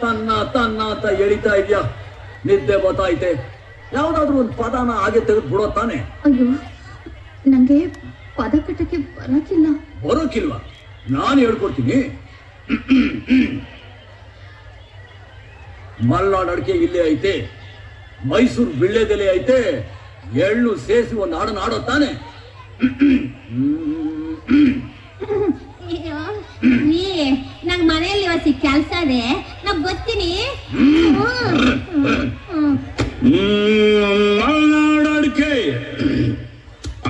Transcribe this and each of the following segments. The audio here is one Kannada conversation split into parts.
ತನ್ನ ತನ್ನ ಅಂತ ಎಳಿತಾ ಇದ್ಯಾ? ನಿದ್ದೆ ಬತಾಯ್ತೆ ಯಾವ್ದಾದ್ರು ಒಂದು ಪದಾನ ಹಾಗೆ ತೆಗೆದು ಬಿಡೋ ತಾನೆ? ಅಯ್ಯೋ ನಂಗೆ ಪದ ಕಟ್ಟಕ್ಕೆ ಬರೋಕಿಲ್ಲ ಬರೋಕಿಲ್ವ ನಾನು ಹೇಳ್ಕೊಡ್ತೀನಿ. ಮಲ್ನಾಡ್ ಅಡಿಕೆ ಇಲ್ಲೇ ಐತೆ. ಮೈಸೂರು ಬಿಳ್ಳೆದೆಲೆ ಐತೆ. ಎಳ್ಳು ಸೇರಿಸಿ ಒಂದು ಹಾಡನ್ನ ಆಡೋ ತಾನೆ? ಹ್ಮ್ ನಂಗ್ ಮನೆಯಲ್ಲಿ ಇವತ್ತು ಕೆಲ್ಸ ಇದೆ. ನಾ ಬರ್ತೀನಿ ಮಲ್ನಾಡು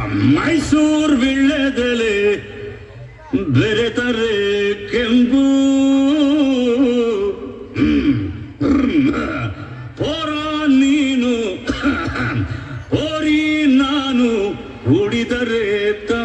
ಅಮ್ಮ ಮೈಸೂರ್ ವಿಳ್ಳೆದೆಲೆ ಬೆರೆತರೆ ಕೆಂಪು. ಪೋರ ನೀನು, ಹೋರಿ ನಾನು ಉಡಿದರೆ ತ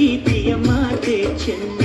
ప్రీతియ మార్చే చెన్న